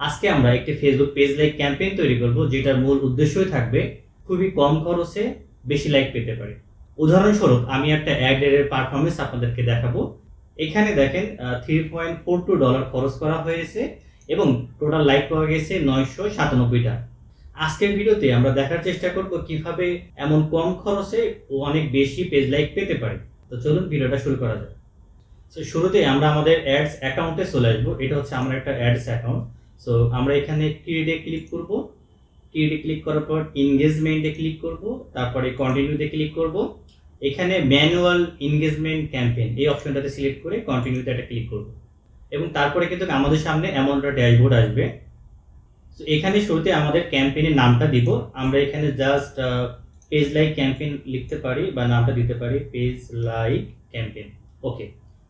আজকে আমরা একটি ফেসবুক পেজ লাইক ক্যাম্পেইন তৈরি করব, যেটার মূল উদ্দেশ্যই থাকবে খুবই কম খরচে বেশি লাইক পেতে পারে। উদাহরণস্বরূপ, আমি একটা অ্যাডের পারফরমেন্স আপনাদেরকে দেখাবো। এখানে দেখেন three point four two dollar খরচ করা হয়েছে এবং টোটাল লাইক পাওয়া গেছে নয়শো সাতানব্বইটা। আজকের ভিডিওতে আমরা দেখার চেষ্টা করব কীভাবে এমন কম খরচে ও অনেক বেশি পেজ লাইক পেতে পারি। তো চলুন ভিডিওটা শুরু করা যাক। তো শুরুতে আমরা আমাদের অ্যাডস অ্যাকাউন্টে চলে আসব। এটা হচ্ছে আমার একটা অ্যাডস অ্যাকাউন্ট সো আমরা এখানে ক্রিয়েটে ক্লিক করব। ক্রিয়েটে ক্লিক করার পর এনগেজমেন্টে ক্লিক করব। তারপরে কন্টিনিউতে ক্লিক করব। এখানে ম্যানুয়াল এনগেজমেন্ট ক্যাম্পেইন এই অপশনটাতে সিলেক্ট করে কন্টিনিউতে একটা ক্লিক করব। এবং তারপরে কিন্তু আমাদের সামনে এমন একটা ড্যাশবোর্ড আসবে। তো এখানে শুরুতে আমাদের ক্যাম্পেইনের নামটা দিব। আমরা এখানে জাস্ট পেজ লাইক ক্যাম্পেইন লিখতে পারি বা নামটা দিতে পারি পেজ লাইক ক্যাম্পেইন ওকে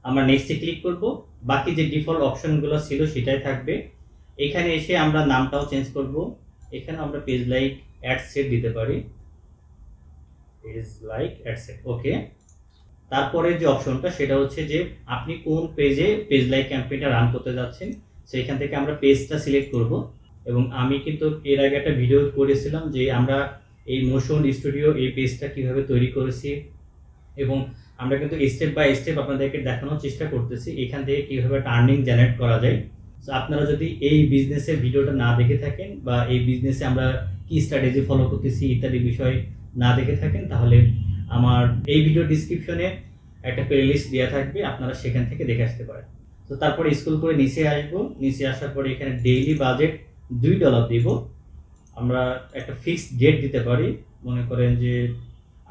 আমরা নেক্সটে ক্লিক করব। বাকি যে ডিফল্ট অপশনগুলো ছিল সেটাই থাকবে। এখানে এসে আমরা নামটাও চেঞ্জ করব। এখানে আমরা পেজ লাইক অ্যাড সেট দিতে পারি। Page like ad set okay তারপরে যে অপশনটা সেটা হচ্ছে যে আপনি কোন পেজে পেজ লাইক ক্যাম্পেইনটা রান করতে যাচ্ছেন, সেইখান থেকে আমরা পেজটা সিলেক্ট করব। এবং আমি কিন্তু এর আগে একটা ভিডিও করেছিলাম যে আমরা এই মোশন স্টুডিও এই পেজটা কীভাবে তৈরি করেছি। এবং আমরা কিন্তু স্টেপ বাই স্টেপ আপনাদেরকে দেখানোর চেষ্টা করতেছি, এখান থেকে কীভাবে টার্নিং জেনারেট করা যায়। আপনারা যদি এই বিজনেসের ভিডিওটা না দেখে থাকেন বা এই বিজনেসে আমরা কি স্ট্র্যাটেজি ফলো করতেছি ইত্যাদি বিষয় না দেখে থাকেন, তাহলে আমার এই ভিডিও ডিসক্রিপশনে একটা প্লেলিস্ট দেওয়া থাকবে, আপনারা সেখান থেকে দেখে আসতে পারেন। তো তারপরে স্কুল করে নিচে আসব, নিচে আসার পরে এখানে ডেইলি বাজেট দুই ডলার দিব। আমরা একটা ফিক্সড ডেট দিতে পারি, মনে করেন যে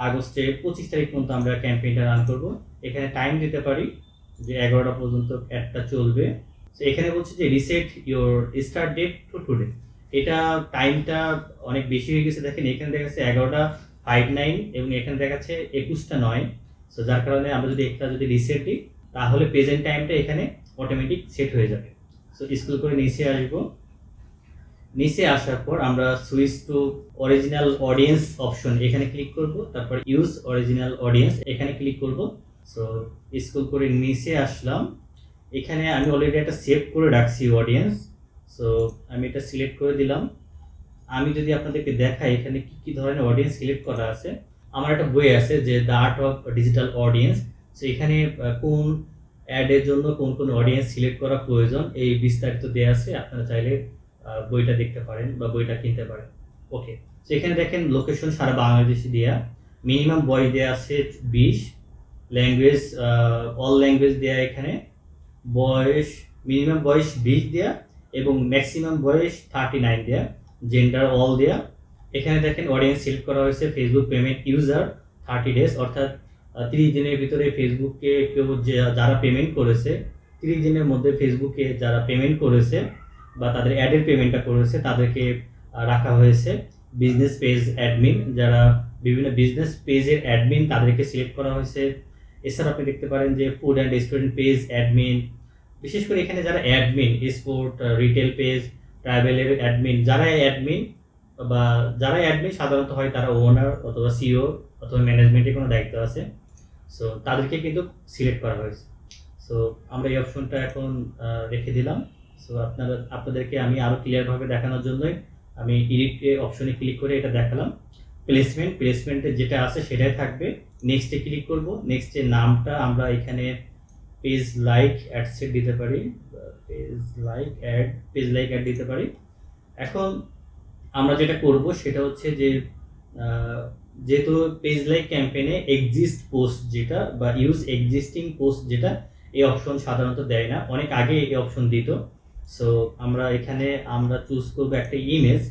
আগস্টে পঁচিশ তারিখ পর্যন্ত আমরা ক্যাম্পেইনটা রান করব। এখানে টাইম দিতে পারি যে এগারোটা পর্যন্ত অ্যাডটা চলবে। তো এখানে বলছে যে reset your start date to today এটা টাইমটা অনেক বেশি হয়ে গেছে। দেখেন, এখানে দেখাচ্ছে এগারোটা ফাইভ নাইন এবং এখানে দেখাচ্ছে একুশটা নয়। সো যার কারণে আমরা যদি একটা যদি রিসেট দিই, তাহলে প্রেজেন্ট টাইমটা এখানে অটোমেটিক সেট হয়ে যাবে। সো স্কুল করে নিচে আসব। নিচে আসার পর আমরা switch to original audience option এখানে ক্লিক করব। তারপর ইউজ অরিজিনাল অডিয়েন্স এখানে ক্লিক করব। সো স্কুল করে নিচে আসলাম। এখানে আমি অলরেডি একটা সেভ করে রাখছি অডিয়েন্স সো আমি এটা সিলেক্ট করে দিলাম। আমি যদি আপনাদেরকে দেখাই এখানে কি কি ধরনের অডিয়েন্স সিলেক্ট করা আছে, আমার একটা বই আছে যে the art of digital audience so এখানে কোন অ্যাডের জন্য কোন কোন অডিয়েন্স সিলেক্ট করা প্রয়োজন, এই বিস্তারিত দেওয়া আছে, আপনারা চাইলে বইটা দেখতে পারেন বা বইটা কিনতে পারেন। ওকে তো এখানে দেখেন লোকেশন সারা বাংলাদেশে দেওয়া মিনিমাম বয়স দেওয়া আছে বিশ ল্যাঙ্গুয়েজ অল ল্যাঙ্গুয়েজ দেওয়া এখানে। বয়স মিনিমাম বয়স বিশ দেওয়া এবং ম্যাক্সিমাম বয়স থার্টি নাইন দেওয়া জেন্ডার অল দেওয়া এখানে দেখেন অডিয়েন্স সিলেক্ট করা হয়েছে Facebook payment user thirty days অর্থাৎ তিরিশ দিনের ভিতরে ফেসবুককে কেউ যারা পেমেন্ট করেছে, তিরিশ দিনের মধ্যে ফেসবুকে যারা পেমেন্ট করেছে বা তাদের অ্যাডের পেমেন্টটা করেছে, তাদেরকে রাখা হয়েছে। বিজনেস পেজ অ্যাডমিন যারা বিভিন্ন বিজনেস পেজের অ্যাডমিন তাদেরকে সিলেক্ট করা হয়েছে। এছাড়া আপনি দেখতে পারেন যে food and restaurant page admin বিশেষ করে এখানে যারা অ্যাডমিন স্পোর্ট রিটেল পেজ ট্রাভেলের অ্যাডমিন যারা অ্যাডমিন বা যারা অ্যাডমিন সাধারণত হয় তারা ওনার অথবা সিও অথবা ম্যানেজমেন্টের কোনো দায়িত্ব আছে। সো তাদেরকে কিন্তু সিলেক্ট করা হয়েছে। সো আমরা এই অপশনটা এখন রেখে দিলাম। সো আপনারা, আপনাদেরকে আমি আরও ক্লিয়ারভাবে দেখানোর জন্যই আমি এডিট অপশনে ক্লিক করে এটা দেখালাম। প্লেসমেন্ট প্লেসমেন্টে যেটা আছে সেটাই থাকবে। নেক্সটে ক্লিক করব। নেক্সটে নামটা আমরা এখানে পেজ লাইক অ্যাড সেট দিতে পারি। Page like ad page like ad দিতে পারি। এখন আমরা যেটা করব সেটা হচ্ছে যে যেহেতু পেজ লাইক ক্যাম্পেইনে এক্সিস্ট পোস্ট যেটা বা ইউজ এক্সিস্টিং পোস্ট যেটা, এই অপশন সাধারণত দেয় না। অনেক আগে এই অপশন দিত। সো আমরা এখানে আমরা চুজ করব একটা ইমেজ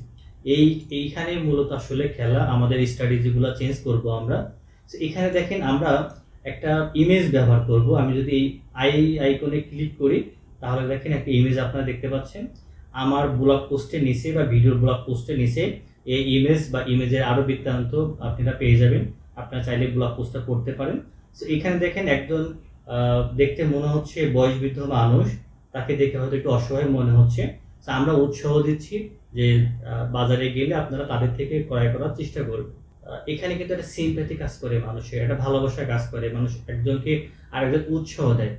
এই এইখানে মূলত আসলে খেলা আমাদের স্ট্র্যাটেজিগুলো চেঞ্জ করব আমরা। So, এখানে দেখেন আমরা একটা ইমেজ ব্যবহার করব। আমি যদি এই আই আইকনে ক্লিক করি তাহলে দেখেন একটা ইমেজ আপনারা দেখতে পাচ্ছেন। আমার ব্লগ পোস্টের নিচে বা ভিডিওর ব্লগ পোস্টের নিচে এই ইমেজ বা ইমেজের আরও বৃত্তান্ত আপনারা পেয়ে যাবেন। আপনারা চাইলে ব্লগ পোস্টটা করতে পারেন। সো এখানে দেখেন একজন দেখতে মনে হচ্ছে বয়স বৃদ্ধ মানুষ। তাকে দেখে হয়তো একটু অসহায় মনে হচ্ছে। আমরা উৎসাহ দিচ্ছি যে বাজারে গেলে আপনারা তাদের থেকে ক্রয় করার চেষ্টা করবেন। এখানে কিন্তু একটা সিম্প্যাথি কাজ করে মানুষের, একটা ভালোবাসা কাজ করে। মানুষ একজনকে আরেকজন উৎসাহ দেয়।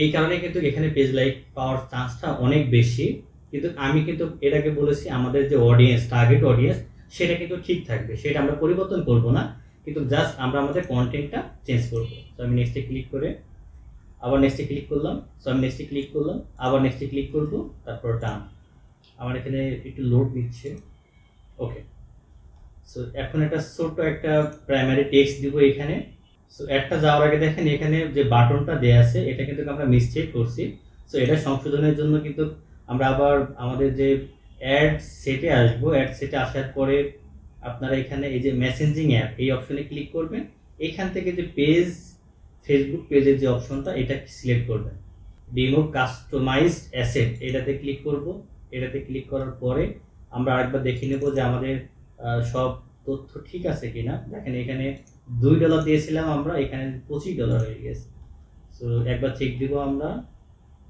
এই কারণে কিন্তু এখানে পেজ লাইক পাওয়ার চান্সটা অনেক বেশি। কিন্তু আমি কিন্তু এটাকে বলেছি, আমাদের যে অডিয়েন্স টার্গেট অডিয়েন্স সেটা কিন্তু ঠিক থাকবে। সেটা আমরা পরিবর্তন করব না। কিন্তু জাস্ট আমরা আমাদের কন্টেন্টটা চেঞ্জ করব। তো আমি নেক্সটে ক্লিক করে, আবার নেক্সটে ক্লিক করলাম। সো আমি নেক্সটে ক্লিক করলাম, আবার নেক্সটে ক্লিক করব, তারপর ডান আমার এখানে একটু লোড দিচ্ছে ওকে সো এখন একটা ছোট্ট একটা প্রাইমারি টেক্সট দিব এখানে। সো একটা যাওয়ার আগে দেখেন এখানে যে বাটনটা দেয়া আছে, এটা কিন্তু আমরা মিসটেক করছি। সো এটা সংশোধনের জন্য কিন্তু আমরা আবার আমাদের যে অ্যাড সেটে আসব। অ্যাড সেটে আসার পরে আপনারা এখানে এই যে মেসেঞ্জিং অ্যাপ এই অপশনে ক্লিক করবেন। এখান থেকে যে পেজ ফেসবুক পেজের যে অপশনটা এটা সিলেক্ট করবেন। ডিমো কাস্টমাইজড অ্যাসেট এটাতে ক্লিক করব। এটাতে ক্লিক করার পরে আমরা আরেকবার দেখে নেব যে আমাদের সব তথ্য ঠিক আছে কিনা। দেখেন এখানে দুই ডলার দিয়েছিলাম আমরা, এখানে পঁচিশ ডলার হয়ে গেছে। সো একবার চেক দিব আমরা।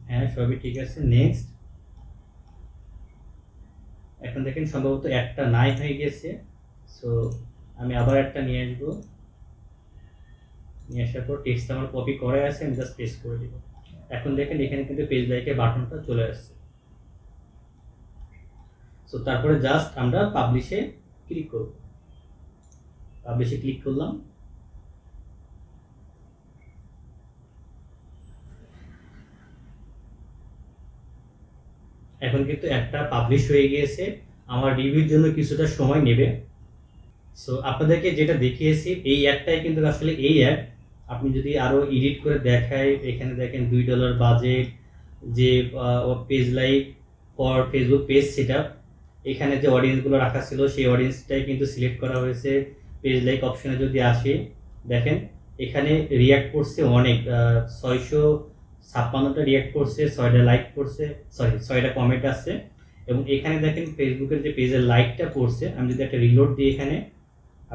হ্যাঁ সবই ঠিক আছে। নেক্সট এখন দেখেন সম্ভবত একটা নাই হয়ে গেছে। সো আমি আবার একটা নিয়ে আসব। নিয়ে আসার পর টেক্সট আমার কপি করে আছে, আমি জাস্ট পেস্ট করে দিব। এখন দেখেন এখানে কিন্তু পেজ লাইকের বাটনটা চলে আসছে। সো তারপরে জাস্ট আমরা পাবলিশে ক্লিক করব। পাবলিশে ক্লিক করলাম। এখন কিন্তু একটা পাবলিশ হয়ে গিয়েছে। আমার রিভিউর জন্য কিছুটা সময় নেবে। সো আপনাদেরকে যেটা দেখিয়েছি, এই অ্যাডটাই কিন্তু আসলে এই অ্যাপ। আপনি যদি আরও এডিট করে দেখায়, এখানে দেখেন দুই ডলার বাজেট যে page like for Facebook page set এখানে যে অডিয়েন্সগুলো রাখা ছিল, সেই অডিয়েন্সটাই কিন্তু সিলেক্ট করা হয়েছে। পেজ লাইক অপশনে যদি আসে, দেখেন এখানে রিয়াক্ট করছে অনেক ছয়শো ছাপ্পান্নটা রিয়াক্ট করছে, ছয়টা লাইক করছে সরি ছয়টা কমেন্ট আসছে। এবং এখানে দেখেন ফেসবুকের যে পেজের লাইকটা পড়ছে, আমি যদি একটা রিলোড দিই এখানে,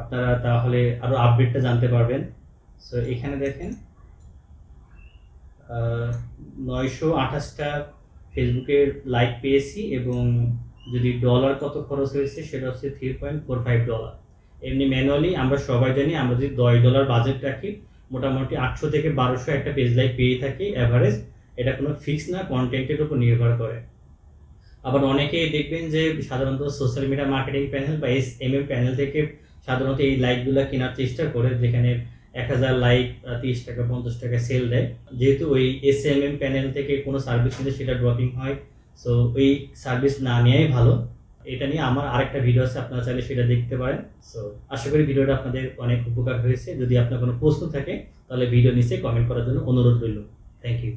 আপনারা তাহলে আরও আপডেটটা জানতে পারবেন। সো এখানে দেখেন নয়শো আঠাশটা ফেসবুকের লাইক পেয়েছি এবং যদি ডলার কত খরচ হয়েছে, সেটা হচ্ছে three point four five dollar এমনি ম্যানুয়ালি আমরা সবাই জানি, আমরা যদি দশ ডলার বাজেট রাখি, মোটামুটি আটশো থেকে বারোশো একটা পেজ লাইক পেয়ে থাকি অ্যাভারেজ এটা কোনো ফিক্স না কন্টেন্টের উপর নির্ভর করে। আবার অনেকেই দেখবেন যে সাধারণত সোশ্যাল মিডিয়া মার্কেটিং প্যানেল বা এস এম এম প্যানেল থেকে সাধারণত এই লাইকগুলো কেনার চেষ্টা করে, যেখানে এক হাজার লাইক তিরিশ টাকা, পঞ্চাশ টাকা সেল দেয়। যেহেতু ওই এস এম এম প্যানেল থেকে কোনো সার্ভিস নিলে সেটা ড্রপিং হয় সো ওই সার্ভিস না নেওয়াই ভালো। এটা নিয়ে আমার আরেকটা ভিডিও আছে, আপনারা চাইলে সেটা দেখতে পারেন। সো আশা করি ভিডিওটা আপনাদের অনেক উপকার হয়েছে। যদি আপনার কোনো প্রশ্ন থাকে, তাহলে ভিডিও নিচে কমেন্ট করার জন্য অনুরোধ রইল। Thank you